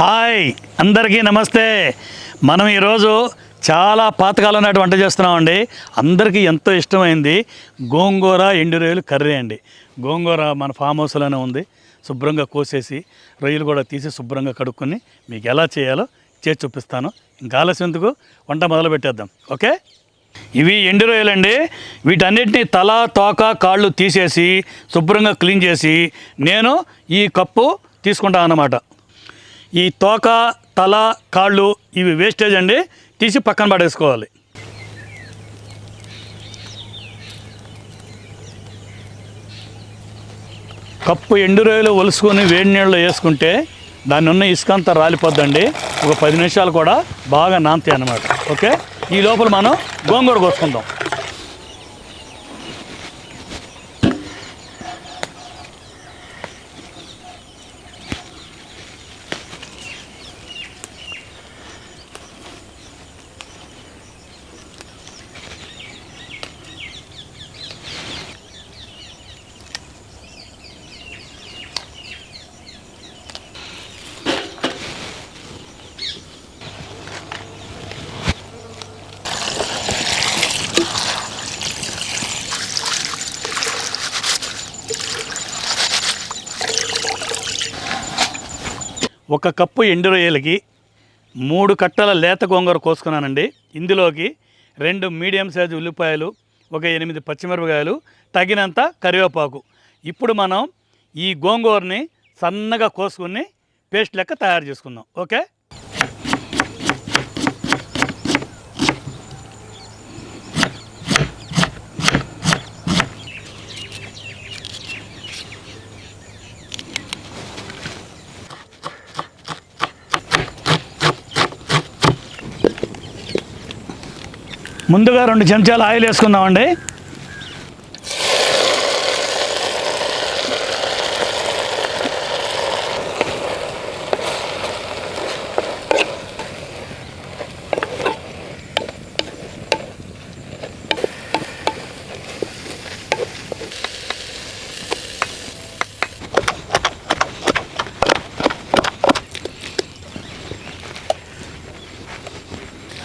Hi అందరికీ నమస్తే. మనం ఈరోజు చాలా పాతకాలం నాటి వంట చేస్తున్నామండి. అందరికీ ఎంతో ఇష్టమైంది గోంగూర ఎండు రొయ్యలు కర్రీ అండి. గోంగూర మన ఫామ్ హౌస్లోనే ఉంది. శుభ్రంగా కోసేసి రొయ్యలు కూడా తీసి శుభ్రంగా కడుక్కొని మీకు ఎలా చేయాలో చేసి చూపిస్తాను. ఇంకా ఆలస్యందుకు వంట మొదలు పెట్టేద్దాం. ఓకే? ఇవి ఎండు రొయ్యలండి వీటన్నిటిని తల తోక కాళ్ళు తీసేసి శుభ్రంగా క్లీన్ చేసి నేను ఈ కప్పు తీసుకుంటాను అన్నమాట ఈ తోక తల కాళ్ళు ఇవి వేస్టేజ్ అండి. తీసి పక్కన పడేసుకోవాలి. కప్పు ఎండు రొయ్యలు ఒలుసుకొని వేడి నీళ్ళలో వేసుకుంటే దాన్ని ఉన్న ఇసుక అంతా రాలిపోద్దండి. ఒక పది నిమిషాలు కూడా బాగా నాంతాయి అన్నమాట. ఓకే? ఈ లోపల మనం గోంగూర కోసుకుందాం. ఒక కప్పు ఎండు రొయ్యలకి మూడు కట్టల లేత గోంగూర కోసుకున్నానండి. ఇందులోకి రెండు మీడియం సైజు ఉల్లిపాయలు ఒక ఎనిమిది పచ్చిమిరపకాయలు తగినంత కరివేపాకు. ఇప్పుడు మనం ఈ గోంగూరని సన్నగా కోసుకుని పేస్ట్ లెక్క తయారు చేసుకుందాం. ఓకే? ముందుగా రెండు చెంచాలు ఆయిల్ వేసుకుందామండి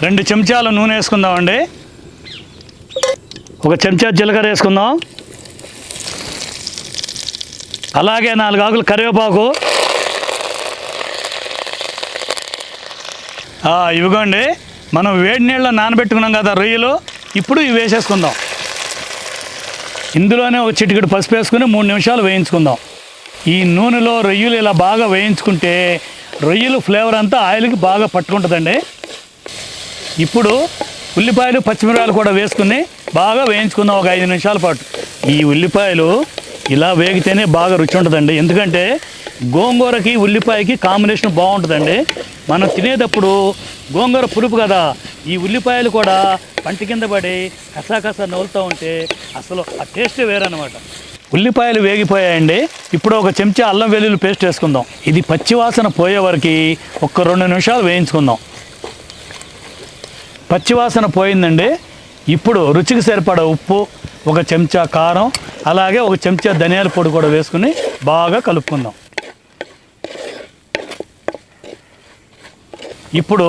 రెండు చెంచాలు నూనె వేసుకుందామండి. ఒక చెంచా జీలకర్ర వేసుకుందాం. అలాగే నాలుగు ఆకులు కరివేపాకు. ఆ, ఇవిగోండి. మనం వేడి నీళ్ళలో నానబెట్టుకున్నాం కదా రొయ్యలు ఇప్పుడు ఇవి వేసేసుకుందాం. ఇందులోనే ఒక చిటికెడు పసుపు వేసుకుని మూడు నిమిషాలు వేయించుకుందాం. ఈ నూనెలో రొయ్యలు ఇలా బాగా వేయించుకుంటే రొయ్యలు ఫ్లేవర్ అంతా ఆయిల్కి బాగా పట్టుకుంటుందండి. ఇప్పుడు ఉల్లిపాయలు పచ్చిమిరపాయలు కూడా వేసుకుని బాగా వేయించుకుందాం ఒక ఐదు నిమిషాల పాటు. ఈ ఉల్లిపాయలు ఇలా వేగితేనే బాగా రుచి ఉంటుందండి. ఎందుకంటే గోంగూరకి ఉల్లిపాయకి కాంబినేషన్ బాగుంటుందండి. మనం తినేటప్పుడు గోంగూర పులుపు కదా ఈ ఉల్లిపాయలు కూడా పంటి కింద పడి కసాకసా నవ్వులుతూ ఉంటే అసలు ఆ టేస్ట్ వేరనమాట ఉల్లిపాయలు వేగిపోయాయండి. ఇప్పుడు ఒక చెంచా అల్లం వెల్లుల్లి పేస్ట్ వేసుకుందాం. ఇది పచ్చివాసన పోయే వరకు ఒక రెండు నిమిషాలు వేయించుకుందాం. పచ్చివాసన పోయిందండి. ఇప్పుడు రుచికి సరిపడ ఉప్పు ఒక చెంచా కారం అలాగే ఒక చెంచా ధనియాల పొడి కూడా వేసుకుని బాగా కలుపుకుందాం. ఇప్పుడు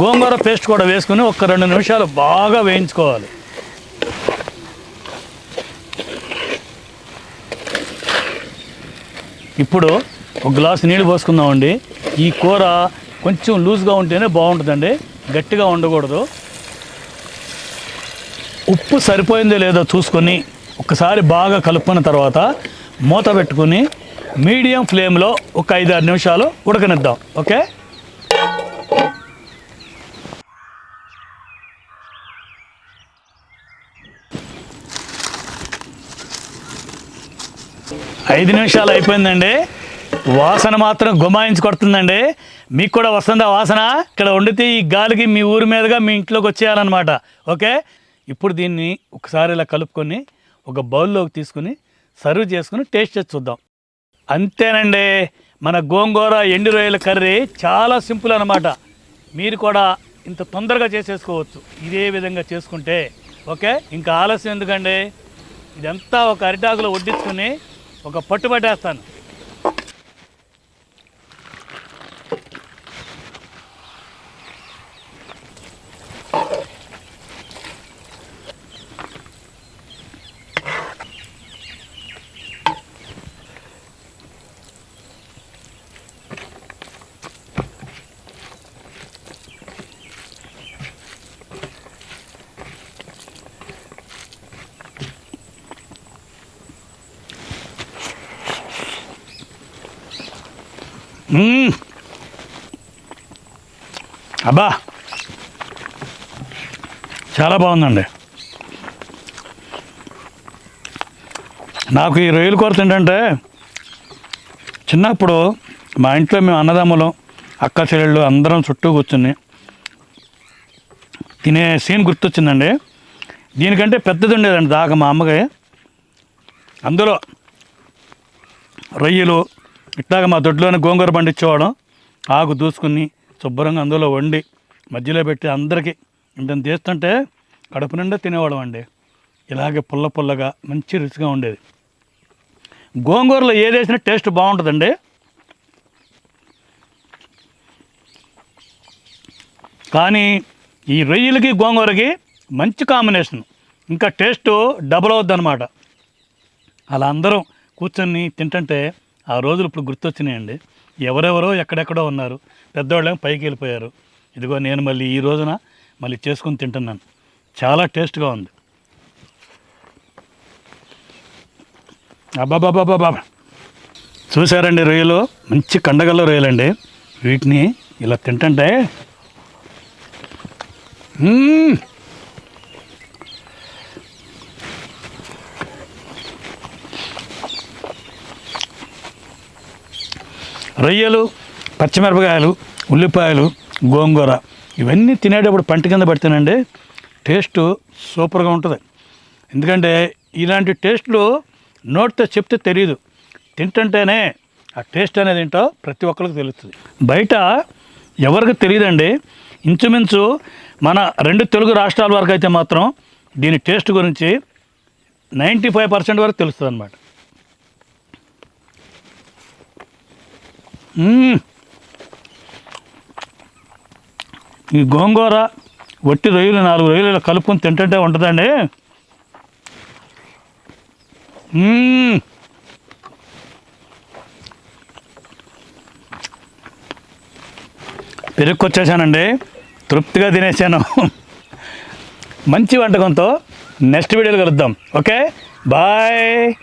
గోంగూర పేస్ట్ కూడా వేసుకుని ఒక రెండు నిమిషాలు బాగా వేయించుకోవాలి. ఇప్పుడు ఒక గ్లాస్ నీళ్ళు పోసుకుందామండి. ఈ కూర కొంచెం లూజ్గా ఉంటేనే బాగుంటుందండి. గట్టిగా ఉండకూడదు ఉప్పు సరిపోయిందో లేదో చూసుకొని ఒకసారి బాగా కలుపుకున్న తర్వాత మూత పెట్టుకుని మీడియం ఫ్లేమ్లో ఒక ఐదు ఆరు నిమిషాలు ఉడకనిద్దాం. ఓకే? ఐదు నిమిషాలు అయిపోయిందండి. వాసన మాత్రం గుమాయించి కొడుతుందండి. మీకు కూడా వస్తుందా వాసన? ఇక్కడ వండితే ఈ గాలికి మీ ఊరి మీదుగా మీ ఇంట్లోకి వచ్చేయాలన్నమాట. ఓకే? ఇప్పుడు దీన్ని ఒకసారి ఇలా కలుపుకొని ఒక బౌల్లోకి తీసుకుని సర్వ్ చేసుకుని టేస్ట్ చేసి చూద్దాం. అంతేనండి. మన గోంగూర ఎండు రొయ్యల కర్రీ చాలా సింపుల్ అనమాట మీరు కూడా ఇంత తొందరగా చేసేసుకోవచ్చు. ఇదే విధంగా చేసుకుంటే. ఓకే? ఇంకా ఆలస్యం ఎందుకండి? ఇదంతా ఒక అరిటాకులో వడ్డించుకుని ఒక పట్టు అబ్బా. చాలా బాగుందండి. నాకు ఈ రొయ్యల కూర ఏంటంటే చిన్నప్పుడు మా ఇంట్లో మేము అన్నదమ్ములం అక్క చెల్లెళ్ళు అందరం చుట్టూ కూర్చుని తినే సీన్ గుర్తొచ్చిందండి. దీనికంటే పెద్దది ఉండేదండి దాకా మా అమ్మకి అందులో రొయ్యలు ఇట్లాగ మా దొడ్లోనే గోంగూర పండించేవాడం ఆకు దూసుకుని శుభ్రంగా అందులో వండి మధ్యలో పెట్టి అందరికీ ఇంత చేస్తుంటే కడుపు నిండా తినేవాళ్ళం అండి. ఇలాగే పుల్ల పుల్లగా మంచి రుచిగా ఉండేది. గోంగూరలో ఏది వేసినా టేస్ట్ బాగుంటుందండి. కానీ ఈ రొయ్యలకి గోంగూరకి మంచి కాంబినేషన్. ఇంకా టేస్ట్ డబుల్ అవుద్ది అనమాట అలా అందరం కూర్చొని తింటుంటే ఆ రోజులు ఇప్పుడు గుర్తొచ్చినాయండి. ఎవరెవరో ఎక్కడెక్కడో ఉన్నారు. పెద్దవాళ్ళేమో పైకి వెళ్ళిపోయారు. ఇదిగో నేను మళ్ళీ ఈ రోజున మళ్ళీ చేసుకొని తింటున్నాను. చాలా టేస్ట్గా ఉంది. అబ్బాబాబాబాబా చూసారండి రొయ్యలు? మంచి కండగల్లో రొయ్యలండి. వీటిని ఇలా తింటుంటే రొయ్యలు పచ్చిమిరపకాయలు ఉల్లిపాయలు గోంగూర ఇవన్నీ తినేటప్పుడు పంట కింద పడితేనండి టేస్ట్ సూపర్గా ఉంటుంది. ఎందుకంటే ఇలాంటి టేస్ట్లు నోటితో చెప్తే తెలియదు తింటుంటేనే ఆ టేస్ట్ అనేది ఏంటో ప్రతి ఒక్కరికి తెలుస్తుంది. బయట ఎవరికి తెలియదండి. ఇంచుమించు మన రెండు తెలుగు రాష్ట్రాల వరకు అయితే మాత్రం దీని టేస్ట్ గురించి నైంటీ ఫైవ్ పర్సెంట్ వరకు తెలుస్తుంది అనమాట ఈ గోంగూర వట్టి రొయ్యలు నాలుగు రొయ్యలు కలుపుకొని తింటుంటే ఉంటుందండి. పెరుక్కొచ్చేసానండి. తృప్తిగా తినేసాను. మంచి వంటకంతో నెక్స్ట్ వీడియోలు కలుద్దాం. ఓకే? బాయ్.